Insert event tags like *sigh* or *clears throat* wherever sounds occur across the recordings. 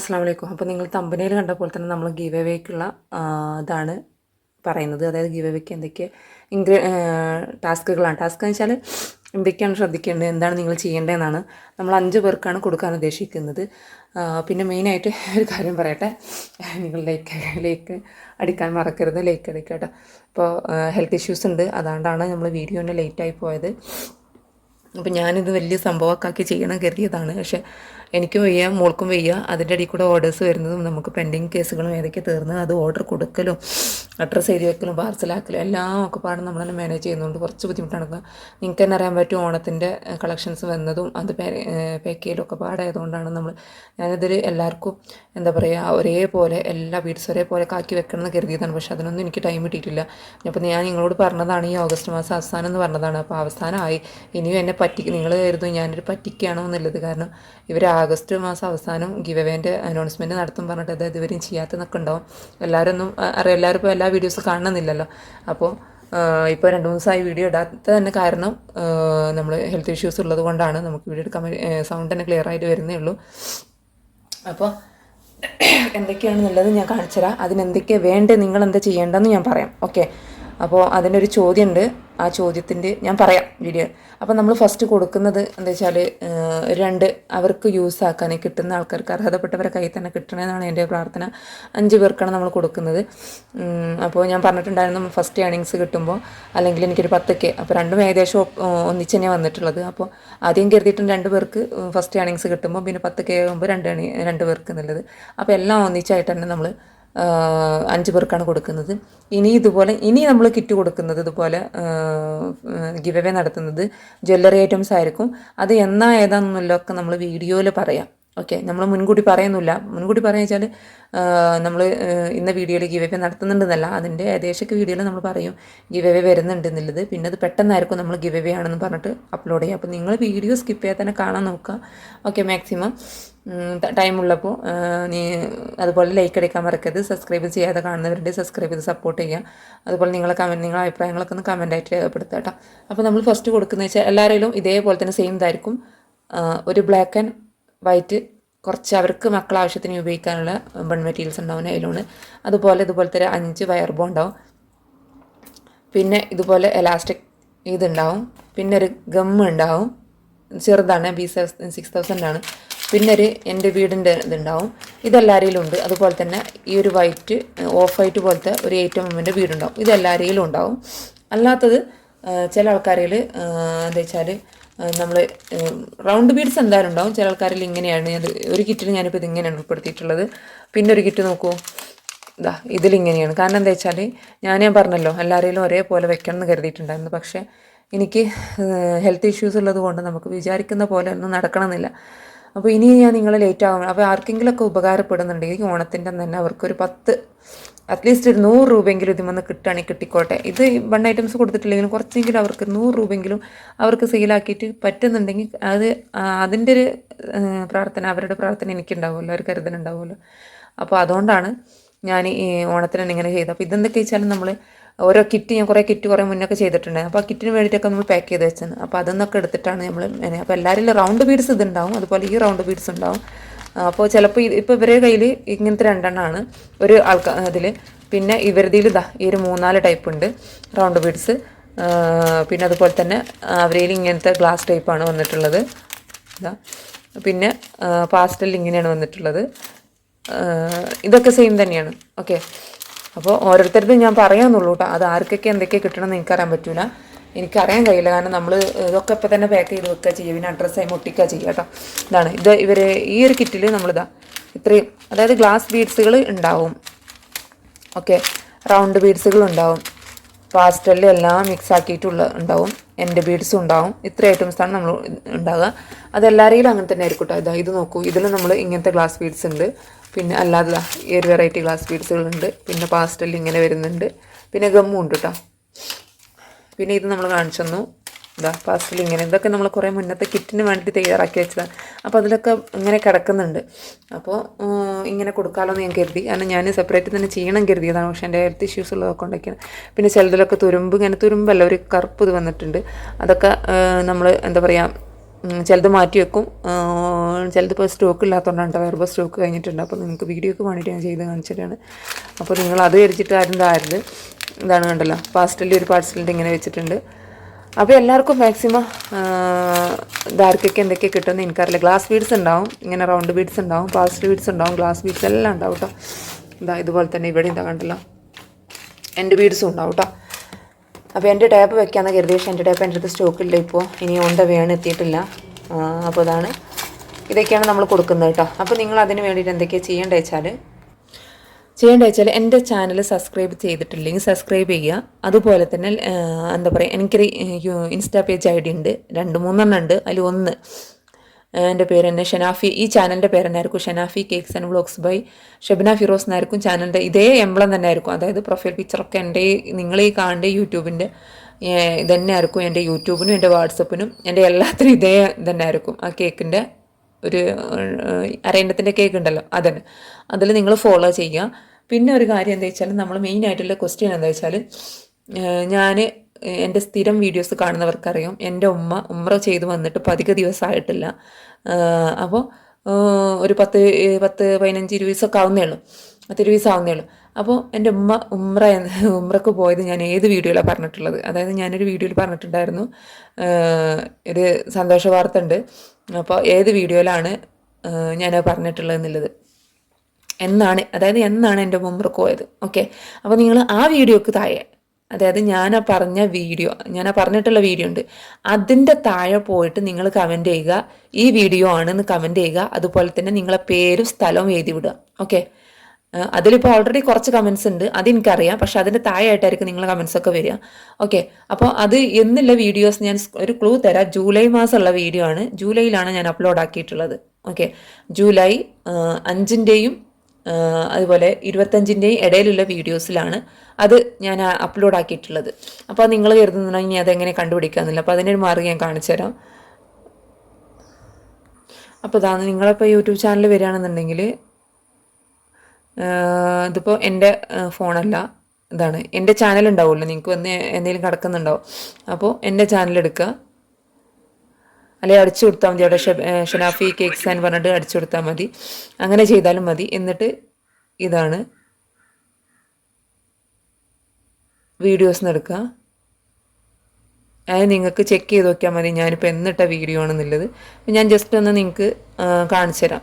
അസ്സാം വലൈക്കും അപ്പോൾ നിങ്ങൾ തമ്പനയിൽ കണ്ടപ്പോൾ തന്നെ നമ്മൾ ഗീവ് അവേക്കുള്ള ഇതാണ് പറയുന്നത്. അതായത് ഗീവ് അവേക്ക് എന്തൊക്കെ ഇൻഗ്രീ ടാസ്കുകളാണ്. ടാസ്ക് എന്ന് വെച്ചാൽ എന്തൊക്കെയാണ് ശ്രദ്ധിക്കേണ്ടത് എന്താണ് നിങ്ങൾ ചെയ്യേണ്ടതെന്നാണ് നമ്മൾ അഞ്ച് പേർക്കാണ് കൊടുക്കാൻ ഉദ്ദേശിക്കുന്നത്. പിന്നെ മെയിനായിട്ട് *laughs* ഒരു കാര്യം പറയട്ടെ. നിങ്ങൾ ലൈക്ക് ലൈക്ക് അടിക്കാൻ മറക്കരുത്. ലൈക്ക് അടിക്കുക കേട്ടോ. ഇപ്പോൾ ഹെൽത്ത് ഇഷ്യൂസ് ഉണ്ട്. അതുകൊണ്ടാണ് നമ്മൾ വീഡിയോനെ ലേറ്റായി പോയത്. അപ്പോൾ ഞാനിത് വലിയ സംഭവമൊക്കെ ചെയ്യണം കരുതിയതാണ് പക്ഷേ എനിക്കും വയ്യ മോൾക്കും വയ്യ. അതിന്റെ ഇടയിൽ കൂടെ ഓർഡേഴ്സ് വരുന്നതും നമുക്ക് പെൻഡിങ് കേസുകളും ഏതൊക്കെ തീർന്ന് അത് ഓർഡർ കൊടുക്കലും അഡ്രസ്സ് എഴുതി വെക്കലും പാർസലാക്കലും എല്ലാം ഒക്കെ പാടും നമ്മൾ തന്നെ മാനേജ് ചെയ്യുന്നതുകൊണ്ട് കുറച്ച് ബുദ്ധിമുട്ടാണ്. നിങ്ങൾക്ക് തന്നെ അറിയാൻ പറ്റും ഓണത്തിന്റെ കളക്ഷൻസ് വന്നതും അത് പാക്ക് ചെയ്യലൊക്കെ പാടായതുകൊണ്ടാണ് നമ്മൾ ഞാനിതിൽ എല്ലാവർക്കും എന്താ പറയുക ഒരേപോലെ എല്ലാ ബീഡ്സ് ഒരേപോലെ കാക്കി വെക്കണം എന്ന് കരുതിയതാണ്. പക്ഷേ അതിനൊന്നും എനിക്ക് ടൈം കിട്ടിയിട്ടില്ല. അപ്പോൾ ഞാൻ നിങ്ങളോട് പറഞ്ഞതാണ് ഈ ഓഗസ്റ്റ് മാസം അവസാനം എന്ന് പറഞ്ഞതാണ്. അപ്പോൾ അവസാനമായി. ഇനിയും എന്നെ പറ്റി നിങ്ങൾ കരുതും ഞാനൊരു പറ്റിക്കുകയാണോ എന്നുള്ളത്. കാരണം ഇവർ ആഗസ്റ്റ് മാസം അവസാനം ഗിവ് അവേന്റെ അനൗൺസ്മെന്റ് നടത്തും പറഞ്ഞിട്ട് അത് ഇതുവരെയും ചെയ്യാത്തതൊക്കെ ഉണ്ടാവും. എല്ലാവരും ഒന്നും അറിയാം എല്ലാവരും ഇപ്പോൾ എല്ലാ വീഡിയോസ് കാണണമെന്നില്ലല്ലോ. അപ്പോൾ ഇപ്പോൾ രണ്ട് മൂന്ന് ദിവസമായി വീഡിയോ ഇടാത്ത തന്നെ കാരണം നമ്മൾ ഹെൽത്ത് ഇഷ്യൂസ് ഉള്ളത് കൊണ്ടാണ് നമുക്ക് വീഡിയോ എടുക്കാൻ സൗണ്ട് തന്നെ ക്ലിയർ ആയിട്ട് വരുന്നേ ഉള്ളൂ. അപ്പോൾ *clears throat* എന്തൊക്കെയാണെന്നുള്ളത് ഞാൻ കാണിച്ചു കാണിച്ചുതരാം. അതിനെന്തൊക്കെയാണ് വേണ്ടത് നിങ്ങൾ എന്താ ചെയ്യേണ്ടതെന്ന് ഞാൻ പറയാം. ഓക്കെ അപ്പോൾ അതിനൊരു ചോദ്യമുണ്ട് ആ ചോദ്യത്തിന്റെ ഞാൻ പറയാം വീഡിയോ. അപ്പോൾ നമ്മൾ ഫസ്റ്റ് കൊടുക്കുന്നത് എന്താ വെച്ചാൽ രണ്ട് അവർക്ക് യൂസ് ആക്കാൻ കിട്ടുന്ന ആൾക്കാർക്ക് അർഹതപ്പെട്ടവരെ കയ്യിൽ തന്നെ കിട്ടണമെന്നാണ് എന്റെ പ്രാർത്ഥന. അഞ്ച് പേർക്കാണ് നമ്മൾ കൊടുക്കുന്നത്. അപ്പോൾ ഞാൻ പറഞ്ഞിട്ടുണ്ടായിരുന്നു ഫസ്റ്റ് ഏണിങ്സ് കിട്ടുമ്പോൾ അല്ലെങ്കിൽ എനിക്കൊരു പത്തൊക്കെ. അപ്പോൾ രണ്ടും ഏകദേശം ഒന്നിച്ച് തന്നെയാണ് വന്നിട്ടുള്ളത്. അപ്പോൾ ആദ്യം കരുതിയിട്ടും രണ്ട് പേർക്ക് ഫസ്റ്റ് ഏണിങ്സ് കിട്ടുമ്പോൾ പിന്നെ പത്തൊക്കെ ആകുമ്പോൾ രണ്ട് ഏണി രണ്ട് പേർക്ക് എന്നുള്ളത്. അപ്പോൾ എല്ലാം ഒന്നിച്ചായിട്ട് തന്നെ നമ്മൾ അഞ്ച് പേർക്കാണ് കൊടുക്കുന്നത്. ഇനി ഇതുപോലെ ഇനി നമ്മൾ കിറ്റ് കൊടുക്കുന്നത് ഇതുപോലെ ഗിവ് അവേ നടത്തുന്നത് ജ്വല്ലറി ഐറ്റംസ് ആയിരിക്കും. അത് എന്നാ ഒക്കെ നമ്മൾ വീഡിയോയിൽ പറയാം. ഓക്കെ നമ്മൾ മുൻകൂട്ടി പറയുന്നില്ല. മുൻകൂട്ടി പറയുക വെച്ചാൽ നമ്മൾ ഇന്ന വീഡിയോയിൽ ഗിവ് നടത്തുന്നുണ്ടെന്നല്ല. അതിന്റെ ഏകദേശമൊക്കെ വീഡിയോയിൽ നമ്മൾ പറയും. ഗിവ് വരുന്നുണ്ട് എന്നുള്ളത്. പിന്നെ അത് പെട്ടെന്നായിരിക്കും നമ്മൾ ഗിവ് ആണെന്ന് പറഞ്ഞിട്ട് അപ്ലോഡ് ചെയ്യുക അപ്പോൾ നിങ്ങൾ വീഡിയോ സ്കിപ്പ് ചെയ്യാതെ തന്നെ കാണാൻ നോക്കുക. ഓക്കെ മാക്സിമം ടൈം ഉള്ളപ്പോൾ നീ അതുപോലെ ലൈക്ക് അടിക്കാൻ മറക്കരുത്. സബ്സ്ക്രൈബ് ചെയ്യാതെ കാണുന്നവരുടെ സബ്സ്ക്രൈബ് ചെയ്ത് സപ്പോർട്ട് ചെയ്യുക. അതുപോലെ നിങ്ങളെ കമന്റ് നിങ്ങളെ അഭിപ്രായങ്ങളൊക്കെ ഒന്ന് കമന്റായിട്ട് രേഖപ്പെടുത്തുക കേട്ടോ അപ്പോൾ നമ്മൾ ഫസ്റ്റ് കൊടുക്കുന്നത് വെച്ചാൽ എല്ലാവരെയും ഇതേപോലെ തന്നെ സെയിം ഇതായിരിക്കും. ഒരു ബ്ലാക്ക് ആൻഡ് വൈറ്റ് കുറച്ച് അവർക്ക് മക്കൾ ആവശ്യത്തിന് ഉപയോഗിക്കാനുള്ള ബൺ മെറ്റീരിയൽസ് ഉണ്ടാവും അതിലാണ് അതുപോലെ ഇതുപോലത്തെ അഞ്ച് വയർ ബോ ഉണ്ടാവും പിന്നെ ഇതുപോലെ എലാസ്റ്റിക് ഇതുണ്ടാവും. പിന്നെ ഒരു ഗമ്മുണ്ടാവും ചെറുതാണ് ബി സിക്സ് തൗസൻഡാണ് പിന്നെ ഒരു എന്റെ വീടിന്റെ ഇതുണ്ടാവും. ഇതെല്ലാവരെയും ഉണ്ട് അതുപോലെ തന്നെ ഈ ഒരു വൈറ്റ് ഓഫ് വൈറ്റ് പോലത്തെ ഒരു ഏറ്റവും എമ്മിന്റെ വീടുണ്ടാവും. ഇതെല്ലാവരെയും ഉണ്ടാവും. അല്ലാത്തത് ചില ആൾക്കാരിൽ എന്താ വെച്ചാൽ നമ്മൾ റൗണ്ട് ബീഡ്സ് എന്തായാലും ഉണ്ടാവും. ചില ആൾക്കാരിൽ ഇങ്ങനെയാണ് അത് ഒരു കിറ്റിൽ ഞാനിപ്പോൾ ഇതിങ്ങനെയാണ് ഉൾപ്പെടുത്തിയിട്ടുള്ളത്. പിന്നെ ഒരു കിറ്റ് നോക്കൂ. ഇതാ ഇതിലിങ്ങനെയാണ് കാരണം എന്താ വെച്ചാൽ ഞാൻ ഞാൻ പറഞ്ഞല്ലോ എല്ലാവരെയും ഒരേപോലെ വെക്കണം എന്ന് കരുതിയിട്ടുണ്ടായിരുന്നു. പക്ഷേ എനിക്ക് ഹെൽത്ത് ഇഷ്യൂസ് ഉള്ളത് കൊണ്ട് നമുക്ക് വിചാരിക്കുന്ന പോലെ ഒന്നും നടക്കണമെന്നില്ല. അപ്പോൾ ഇനി ഞാൻ നിങ്ങൾ ലേറ്റ് ആകും അപ്പോൾ ആർക്കെങ്കിലുമൊക്കെ ഉപകാരപ്പെടുന്നുണ്ടെങ്കിൽ ഓണത്തിന്റെ തന്നെ അവർക്കൊരു പത്ത് അറ്റ്ലീസ്റ്റ് ഒരു നൂറ് രൂപയെങ്കിലും ഇതിൽ നിന്ന് കിട്ടുകയാണെങ്കിൽ കിട്ടിക്കോട്ടെ. ഇത് വൺ ഐറ്റംസ് കൊടുത്തിട്ടില്ലെങ്കിലും കുറച്ചെങ്കിലും അവർക്ക് നൂറ് രൂപയെങ്കിലും അവർക്ക് സെയിലാക്കിയിട്ട് പറ്റുന്നുണ്ടെങ്കിൽ അത് അതിന്റെ ഒരു പ്രാർത്ഥന അവരുടെ പ്രാർത്ഥന എനിക്കുണ്ടാവുമല്ലോ. ഒരു കരുതലുണ്ടാവുമല്ലോ. അപ്പോൾ അതുകൊണ്ടാണ് ഞാൻ ഈ ഓണത്തിന് ഇങ്ങനെ ചെയ്തത്. അപ്പോൾ ഇതെന്തൊക്കെ വെച്ചാൽ നമ്മൾ ഓരോ കിറ്റ് ഞാൻ കുറേ കിറ്റ് കുറേ മുന്നൊക്കെ ചെയ്തിട്ടുണ്ട്. അപ്പോൾ ആ കിറ്റിന് വേണ്ടിയിട്ടൊക്കെ നമ്മൾ പാക്ക് ചെയ്ത് വെച്ചത് അപ്പോൾ അതൊന്നൊക്കെ എടുത്തിട്ടാണ് നമ്മൾ അപ്പോൾ എല്ലാവരിലും റൗണ്ട് ബീഡ്സ് ഇതുണ്ടാവും. അതുപോലെ ഈ റൗണ്ട് ബീഡ്സ് ഉണ്ടാവും. അപ്പോൾ ചിലപ്പോൾ ഇപ്പോൾ ഇവരുടെ കയ്യിൽ ഇങ്ങനത്തെ രണ്ടെണ്ണമാണ് ഒരു ആൾക്കാർ അതിൽ പിന്നെ ഇവരുതിൽ ഇതാ ഈ ഒരു മൂന്നാൽ ടൈപ്പ് ഉണ്ട്. റൗണ്ട് ബീഡ്സ് പിന്നെ അതുപോലെ തന്നെ അവരയിൽ ഇങ്ങനത്തെ ഗ്ലാസ് ടൈപ്പാണ് വന്നിട്ടുള്ളത്. ഇതാ. പിന്നെ പാസ്റ്റൽ ഇങ്ങനെയാണ് വന്നിട്ടുള്ളത്. ഇതൊക്കെ സെയിം തന്നെയാണ്. ഓക്കെ അപ്പോൾ ഓരോരുത്തരുടെ ഞാൻ പറയാന്നുള്ളൂ കേട്ടോ അത് ആർക്കൊക്കെ എന്തൊക്കെ കിട്ടണമെന്ന് എനിക്കറിയാൻ പറ്റൂല. എനിക്കറിയാൻ കഴിയില്ല. കാരണം നമ്മൾ ഇതൊക്കെ ഇപ്പം തന്നെ പാക്ക് ചെയ്ത് വെക്കുക ചെയ്യുക. പിന്നെ അഡ്രസ്സായി മുട്ടിക്കുക ചെയ്യുക കേട്ടോ ഇതാണ്. ഇത് ഇവർ ഈ ഒരു കിറ്റിൽ നമ്മളിതാ ഇത്രയും അതായത് ഗ്ലാസ് ബീഡ്സുകൾ ഉണ്ടാവും. ഓക്കെ റൗണ്ട് ബീഡ്സുകൾ ഉണ്ടാവും. പാസ്റ്റലിൽ എല്ലാം മിക്സ് ആക്കിയിട്ടുള്ള ഉണ്ടാവും. എന്റെ ബീഡ്സും ഉണ്ടാവും. ഇത്ര ഐറ്റംസാണ് നമ്മൾ ഉണ്ടാകുക അതെല്ലാവരെയും അങ്ങനെ തന്നെ ആയിരിക്കും കേട്ടോ ഇതാ ഇത് നോക്കൂ. ഇതിൽ നമ്മൾ ഇങ്ങനത്തെ ഗ്ലാസ് ബീഡ്സ് ഉണ്ട്. പിന്നെ അല്ലാതെ ഈ ഒരു വെറൈറ്റി ഗ്ലാസ് ബീഡ്സുകളുണ്ട് പിന്നെ പാസ്റ്റൽ ഇങ്ങനെ വരുന്നുണ്ട്. പിന്നെ ഗമ്മും ഉണ്ട് കേട്ടോ പിന്നെ ഇത് നമ്മൾ കാണിച്ചു തന്നു ഇതാ പാസ്റ്റൽ ഇങ്ങനെ. ഇതൊക്കെ നമ്മൾ കുറേ മുന്നത്തെ കിറ്റിന് വേണ്ടിയിട്ട് തയ്യാറാക്കി വെച്ചതാണ് അപ്പോൾ അതിലൊക്കെ ഇങ്ങനെ കിടക്കുന്നുണ്ട്. അപ്പോൾ ഇങ്ങനെ കൊടുക്കാമല്ലോ എന്ന് ഞാൻ കരുതി. കാരണം ഞാൻ സെപ്പറേറ്റ് തന്നെ ചെയ്യണം കരുതിയതാണ് പക്ഷേ എന്റെ ഹെൽത്ത് ഇഷ്യൂസ് ഉള്ളതൊക്കെ ഉണ്ടാക്കിയാണ് പിന്നെ ചിലതിലൊക്കെ തുരുമ്പ് ഇങ്ങനെ തുരുമ്പല്ല. ഒരു കറുപ്പ് ഇത് വന്നിട്ടുണ്ട്. അതൊക്കെ നമ്മൾ എന്താ പറയുക ചിലത് മാറ്റി വെക്കും. ആ, ചിലത് ഇപ്പോൾ സ്റ്റോക്ക് ഇല്ലാത്തതുകൊണ്ടാണ് കേട്ടോ. വേറെ സ്റ്റോക്ക് കഴിഞ്ഞിട്ടുണ്ട്. അപ്പോൾ നിങ്ങൾക്ക് വീഡിയോക്ക് വേണ്ടിയിട്ട് ഞാൻ ചെയ്ത് കാണിച്ചിട്ടാണ് അപ്പോൾ നിങ്ങൾ അത് ധരിച്ചിട്ട് ആരും ഇതായിരുന്നു ഇതാണ് കണ്ടല്ലോ. പാസ്റ്റലിന്റെ ഒരു പാഴ്സലിന്റെ ഇങ്ങനെ വെച്ചിട്ടുണ്ട്. അപ്പോൾ എല്ലാവർക്കും മാക്സിമം ഇതാർക്കൊക്കെ എന്തൊക്കെ കിട്ടുമെന്ന് എനിക്കറിയില്ല. ഗ്ലാസ് ബീഡ്സ് ഉണ്ടാവും. ഇങ്ങനെ റൗണ്ട് ബീഡ്സ് ഉണ്ടാവും. പാസ്റ്റൽ ബീഡ്സ് ഉണ്ടാവും. ഗ്ലാസ് ബീഡ്സ് എല്ലാം ഉണ്ടാവും കേട്ടോ. ഇതാ ഇതുപോലെ തന്നെ ഇവിടെ ഇതാ കണ്ടല്ലോ. എന്റെ ബീഡ്സും ഉണ്ടാവും കേട്ടോ. അപ്പോൾ എന്റെ ടാപ്പ് വെക്കാമെന്ന് കരുതി പക്ഷേ എന്റെ ടാപ്പ് എന്റെ അടുത്ത് സ്റ്റോക്കില്ല ഇപ്പോൾ ഇനി ഉണ്ട വേണം എത്തിയിട്ടില്ല. അപ്പോൾ അതാണ്. ഇതൊക്കെയാണ് നമ്മൾ കൊടുക്കുന്നത് കേട്ടോ. അപ്പോൾ നിങ്ങൾ അതിന് വേണ്ടിയിട്ട് എന്തൊക്കെയാണ് ചെയ്യേണ്ടത് വെച്ചാൽ ചെയ്യേണ്ടത് വെച്ചാൽ എന്റെ ചാനൽ സബ്സ്ക്രൈബ് ചെയ്തിട്ടില്ലെങ്കിൽ സബ്സ്ക്രൈബ് ചെയ്യുക. അതുപോലെ തന്നെ എന്താ പറയുക എനിക്കൊരു ഇൻസ്റ്റാ പേജ് ഐ ഡി ഉണ്ട്. രണ്ട് മൂന്നെണ്ണം ഉണ്ട്. അതിൽ ഒന്ന് എന്റെ പേര് തന്നെ ഷെനാഫി. ഈ ചാനലിന്റെ പേര് തന്നെ ആയിരിക്കും Shenafi cakes and vlogs by Shebana Firoz എന്നായിരിക്കും ചാനലിന്റെ ഇതേ എംബ്ലം തന്നെ ആയിരിക്കും അതായത് പ്രൊഫൈൽ പിക്ചറൊക്കെ എന്റെ നിങ്ങൾ ഈ കാണേണ്ട യൂട്യൂബിന്റെ ഇതന്നെ ആയിരിക്കും എന്റെ യൂട്യൂബിനും എന്റെ വാട്സപ്പിനും എന്റെ എല്ലാത്തിനും ഇതേ തന്നെ ആയിരിക്കും ആ കേക്കിന്റെ ഒരു അരയണ്ടത്തിന്റെ കേക്ക് ഉണ്ടല്ലോ അതന്നെ. അതിൽ നിങ്ങൾ ഫോളോ ചെയ്യുക. പിന്നെ ഒരു കാര്യം എന്താ വെച്ചാൽ നമ്മൾ മെയിൻ ആയിട്ടുള്ള ക്വസ്റ്റ്യൻ എന്താ വെച്ചാൽ ഞാൻ എന്റെ സ്ഥിരം വീഡിയോസ് കാണുന്നവർക്കറിയാം. എന്റെ ഉമ്മ ഉമ്ര ചെയ്ത് വന്നിട്ട് പതിക ദിവസമായിട്ടില്ല. അപ്പോൾ ഒരു പത്ത് പത്ത് പതിനഞ്ച് ഇരുപത് ദിവസമൊക്കെ ആവുന്നേ ഉള്ളൂ പത്ത് ഇരുപത് ദിവസം ആവുന്നേ ഉള്ളൂ അപ്പോൾ എന്റെ ഉമ്മ ഉമ്ര ഉമ്രക്ക് പോയത് ഞാൻ ഏത് വീഡിയോയിലാണ് പറഞ്ഞിട്ടുള്ളത്? അതായത് ഞാനൊരു വീഡിയോയിൽ പറഞ്ഞിട്ടുണ്ടായിരുന്നു. ഒരു സന്തോഷ വാർത്ത ഉണ്ട് അപ്പോൾ ഏത് വീഡിയോയിലാണ് ഞാൻ പറഞ്ഞിട്ടുള്ളത് എന്നുള്ളത്. എന്നാണ് അതായത് എന്നാണ് എന്റെ മുമ്പ് പോയത്? ഓക്കെ. അപ്പോൾ നിങ്ങൾ ആ വീഡിയോക്ക് താഴെ അതായത് ഞാൻ ആ പറഞ്ഞ വീഡിയോ ഞാൻ ആ പറഞ്ഞിട്ടുള്ള വീഡിയോ ഉണ്ട്. അതിന്റെ താഴെ പോയിട്ട് നിങ്ങൾ കമന്റ് ചെയ്യുക. ഈ വീഡിയോ ആണെന്ന് കമന്റ് ചെയ്യുക. അതുപോലെ തന്നെ നിങ്ങളെ പേരും സ്ഥലവും എഴുതി വിടുക. ഓക്കെ അതിലിപ്പോൾ ഓൾറെഡി കുറച്ച് കമൻസ് ഉണ്ട്. അതെനിക്കറിയാം പക്ഷെ അതിന്റെ താഴെയായിട്ടായിരിക്കും നിങ്ങളെ കമൻസ് ഒക്കെ വരിക. ഓക്കെ അപ്പോൾ അത് എന്നുള്ള വീഡിയോസ് ഞാൻ ഒരു ക്ലൂ തരാം. ജൂലൈ മാസമുള്ള വീഡിയോ ആണ്. ജൂലൈയിലാണ് ഞാൻ അപ്ലോഡ് ആക്കിയിട്ടുള്ളത്. ഓക്കെ ജൂലൈ അഞ്ചിന്റെയും അതുപോലെ ഇരുപത്തഞ്ചിന്റെയും ഇടയിലുള്ള വീഡിയോസിലാണ് അത് ഞാൻ അപ്ലോഡ് ആക്കിയിട്ടുള്ളത്. അപ്പോൾ നിങ്ങൾ കരുതുന്നുണ്ടെങ്കിൽ ഇനി അതെങ്ങനെ കണ്ടുപിടിക്കാമെന്നില്ല അപ്പോൾ അതിനൊരു മാർഗം ഞാൻ കാണിച്ചു തരാം. അപ്പോൾ ഇതാണ് നിങ്ങളിപ്പോൾ യൂട്യൂബ് ചാനൽ വരികയാണെന്നുണ്ടെങ്കിൽ ഇതിപ്പോൾ എന്റെ ഫോണല്ല ഇതാണ്. എന്റെ ചാനൽ ഉണ്ടാവുമല്ലോ നിങ്ങൾക്ക് വന്ന് എന്തെങ്കിലും കിടക്കുന്നുണ്ടാവും. അപ്പോൾ എന്റെ ചാനൽ എടുക്കുക. അല്ലെങ്കിൽ അടിച്ചു കൊടുത്താൽ മതി അവിടെ ഷനാഫി കേക്ക്സ് എന്ന് പറഞ്ഞിട്ട് അടിച്ചു കൊടുത്താൽ മതി. അങ്ങനെ ചെയ്താലും മതി. എന്നിട്ട് ഇതാണ് വീഡിയോസ് എടുക്കുക. അത് നിങ്ങൾക്ക് ചെക്ക് ചെയ്ത് നോക്കിയാൽ മതി. ഞാനിപ്പോൾ എന്നിട്ട വീഡിയോ ആണെന്നുള്ളത്. ഞാൻ ജസ്റ്റ് ഒന്ന് നിങ്ങൾക്ക് കാണിച്ചു തരാം.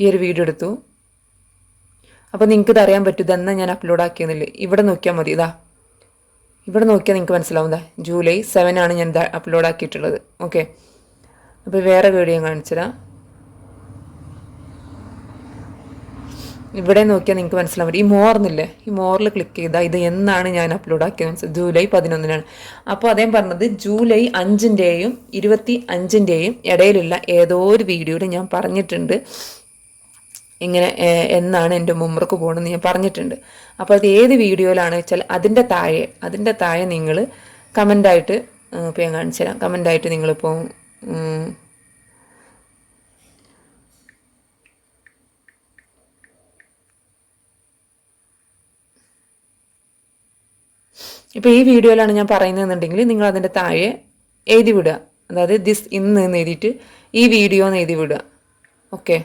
ഈ ഒരു വീഡിയോ എടുത്തു. അപ്പോൾ നിങ്ങൾക്ക് ഇത് അറിയാൻ പറ്റും. ഇതെന്നാ ഞാൻ അപ്ലോഡ് ആക്കിയെന്നില്ല ഇവിടെ നോക്കിയാൽ മതി. ഇതാ. ഇവിടെ നോക്കിയാൽ നിങ്ങൾക്ക് മനസ്സിലാവും ജൂലൈ സെവൻ ആണ് ഞാൻ അപ്ലോഡ് ആക്കിയിട്ടുള്ളത്. ഓക്കെ അപ്പോൾ വേറെ വീഡിയോ ഞാൻ കാണിച്ചുതരാം ഇവിടെ നോക്കിയാൽ നിങ്ങൾക്ക് മനസ്സിലാവും ഈ മോർന്നില്ലേ ഈ മോറിൽ ക്ലിക്ക് ചെയ്താൽ ഇത് എന്നാണ് ഞാൻ അപ്ലോഡ് ആക്കിയത്. മനസ്സിലായി ജൂലൈ പതിനൊന്നിനാണ്. അപ്പോൾ അദ്ദേഹം പറഞ്ഞത് ജൂലൈ അഞ്ചിന്റെയും ഇരുപത്തി അഞ്ചിന്റെയും ഇടയിലുള്ള ഏതോ ഒരു വീഡിയോയിൽ ഞാൻ പറഞ്ഞിട്ടുണ്ട്. ഇങ്ങനെ എന്നാണ് എന്റെ മുമ്പർക്ക് പോകണമെന്ന് ഞാൻ പറഞ്ഞിട്ടുണ്ട്. അപ്പോൾ അത് ഏത് വീഡിയോയിലാണ് വെച്ചാൽ അതിന്റെ താഴെ അതിന്റെ താഴെ നിങ്ങൾ കമന്റായിട്ട് ഇപ്പോൾ ഞാൻ കാണിച്ചു തരാം. കമന്റായിട്ട് നിങ്ങളിപ്പോൾ ഇപ്പോൾ ഈ വീഡിയോയിലാണ് ഞാൻ പറയുന്നതെന്നുണ്ടെങ്കിൽ നിങ്ങൾ അതിന്റെ താഴെ എഴുതി വിടുക. അതായത് ദിസ് ഇന്ന് എന്ന് എഴുതിയിട്ട് ഈ വീഡിയോ എന്ന് എഴുതി വിടുക. ഓക്കെ?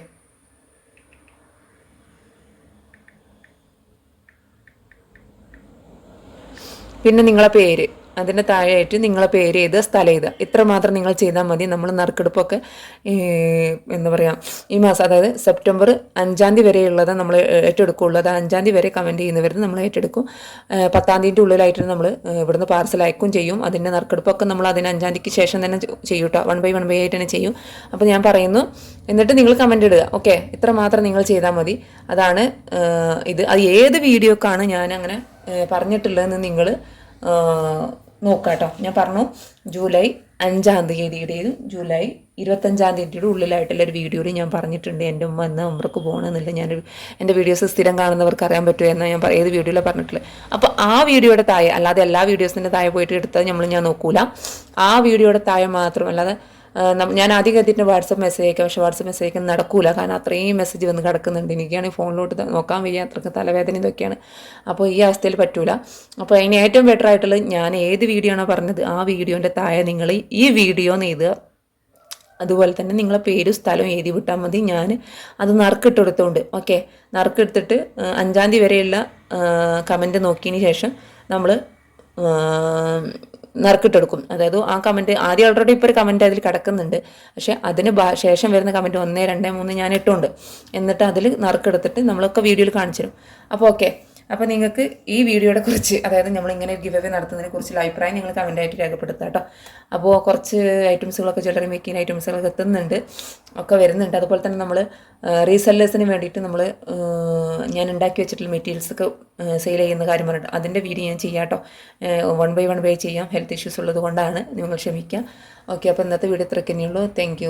പിന്നെ നിങ്ങളെ പേര്. അതിന്റെ താഴെയായിട്ട് നിങ്ങളെ പേര് ചെയ്ത് സ്ഥലം ഏത് ഇത്ര മാത്രം നിങ്ങൾ ചെയ്താൽ മതി. നമ്മൾ നറുക്കെടുപ്പൊക്കെ എന്താ പറയുക ഈ മാസം അതായത് സെപ്റ്റംബർ അഞ്ചാം തീയതി വരെയുള്ളത് നമ്മൾ ഏറ്റെടുക്കുള്ളൂ. അത് അഞ്ചാം തീയതി വരെ കമന്റ് ചെയ്യുന്നവർ നമ്മൾ ഏറ്റെടുക്കും. പത്താം തീയതിന്റെ ഉള്ളിലായിട്ട് നമ്മൾ ഇവിടുന്ന് പാർസൽ അയക്കും ചെയ്യും. അതിന്റെ നറുക്കെടുപ്പൊക്കെ നമ്മൾ അതിന് അഞ്ചാം തീയതിക്ക് ശേഷം തന്നെ ചെയ്യും കേട്ടോ വൺ ബൈ വൺ ബൈ ആയിട്ട് തന്നെ ചെയ്യും. അപ്പോൾ ഞാൻ പറയുന്നു എന്നിട്ട് നിങ്ങൾ കമന്റ് ഇടുക. ഓക്കെ ഇത്ര മാത്രം നിങ്ങൾ ചെയ്താൽ മതി. അതാണ് ഇത് അത് ഏത് വീഡിയോക്കാണ് ഞാൻ അങ്ങനെ പറഞ്ഞിട്ടുള്ളതെന്ന് നിങ്ങൾ നോക്കാട്ടോ. ഞാൻ പറഞ്ഞു ജൂലൈ അഞ്ചാം തീയതിയുടെയും ജൂലൈ ഇരുപത്തഞ്ചാം തീയതിയുടെ ഉള്ളിലായിട്ടുള്ള ഒരു വീഡിയോയിൽ ഞാൻ പറഞ്ഞിട്ടുണ്ട്. എന്റെ ഉമ്മ എന്ന് ഉമ്രക്ക് പോകണമെന്നില്ല ഞാൻ എന്റെ വീഡിയോസ് സ്ഥിരം കാണുന്നവർക്ക് അറിയാൻ പറ്റുമോ എന്ന് ഞാൻ ഏത് വീഡിയോയിലാണ് പറഞ്ഞിട്ടുള്ളത്. അപ്പോൾ ആ വീഡിയോയുടെ താഴെ അല്ലാതെ എല്ലാ വീഡിയോസിന്റെ താഴെ പോയിട്ട് എടുത്തത് നമ്മൾ ഞാൻ നോക്കൂല. ആ വീഡിയോയുടെ താഴെ മാത്രം അല്ലാതെ ഞാൻ ആദ്യം കരുതിയിട്ട് വാട്സപ്പ് മെസ്സേജ് അയക്കാം പക്ഷേ വാട്സപ്പ് മെസ്സേജ് അയക്കാൻ നടക്കൂല. കാരണം അത്രയും മെസ്സേജ് വന്ന് കിടക്കുന്നുണ്ട്. എനിക്കാണെങ്കിൽ ഫോണിലോട്ട് നോക്കാൻ വയ്യ. അത്രയ്ക്ക് തലവേദന ഇതൊക്കെയാണ്. അപ്പോൾ ഈ അവസ്ഥയിൽ പറ്റൂല. അപ്പോൾ അതിന് ഏറ്റവും ബെറ്റർ ആയിട്ടുള്ളത് ഞാൻ ഏത് വീഡിയോ ആണോ പറഞ്ഞത് ആ വീഡിയോന്റെ താഴെ നിങ്ങൾ ഈ വീഡിയോ എഴുതുക. അതുപോലെ തന്നെ നിങ്ങളെ പേരും സ്ഥലവും എഴുതി വിട്ടാൽ മതി. ഞാൻ അത് നറുക്കിട്ട് കൊടുത്തോണ്ട് ഓക്കെ നറുക്കെടുത്തിട്ട് അഞ്ചാം തീയതി വരെയുള്ള കമന്റ് നോക്കിയതിന് ശേഷം നമ്മൾ നറുക്കിട്ടെടുക്കും. അതായത് ആ കമന്റ് ആദ്യം ഓൾറെഡി ഇപ്പോൾ ഒരു കമന്റ് അതിൽ കിടക്കുന്നുണ്ട്. പക്ഷേ അതിന് ശേഷം വരുന്ന കമന്റ് ഒന്ന് രണ്ട് മൂന്ന് ഞാൻ ഇട്ടുണ്ട്. എന്നിട്ട് അതിൽ നറുക്കെടുത്തിട്ട് നമ്മളൊക്കെ വീഡിയോയിൽ കാണിച്ചു തരും. അപ്പോൾ ഓക്കെ അപ്പോൾ നിങ്ങൾക്ക് ഈ വീഡിയോയുടെ കുറിച്ച് അതായത് നമ്മൾ ഇങ്ങനെ ഗിവ് അവേ നടത്തുന്നതിനെ കുറിച്ചുള്ള അഭിപ്രായം നിങ്ങൾ കമന്റായിട്ട് രേഖപ്പെടുത്തുക കേട്ടോ അപ്പോൾ കുറച്ച് ഐറ്റംസുകളൊക്കെ ജ്വല്ലറി മേക്കിങ് ഐറ്റംസുകളൊക്കെ എത്തുന്നുണ്ട്. ഒക്കെ വരുന്നുണ്ട്. അതുപോലെ തന്നെ നമ്മൾ റീസെല്ലേഴ്സിന് വേണ്ടിയിട്ട് നമ്മൾ ഞാൻ ഉണ്ടാക്കി വെച്ചിട്ടുള്ള മെറ്റീരിയൽസ് ഒക്കെ സെയിൽ ചെയ്യുന്ന കാര്യം പറഞ്ഞിട്ട് അതിന്റെ വീഡിയോ ഞാൻ ചെയ്യാം കേട്ടോ വൺ ബൈ വൺ ബൈ ചെയ്യാം. ഹെൽത്ത് ഇഷ്യൂസ് ഉള്ളത് കൊണ്ടാണ്. നിങ്ങൾ ക്ഷമിക്കുക. ഓക്കെ അപ്പോൾ ഇന്നത്തെ വീഡിയോ ഇത്രയൊക്കെ തന്നെയുള്ളൂ താങ്ക്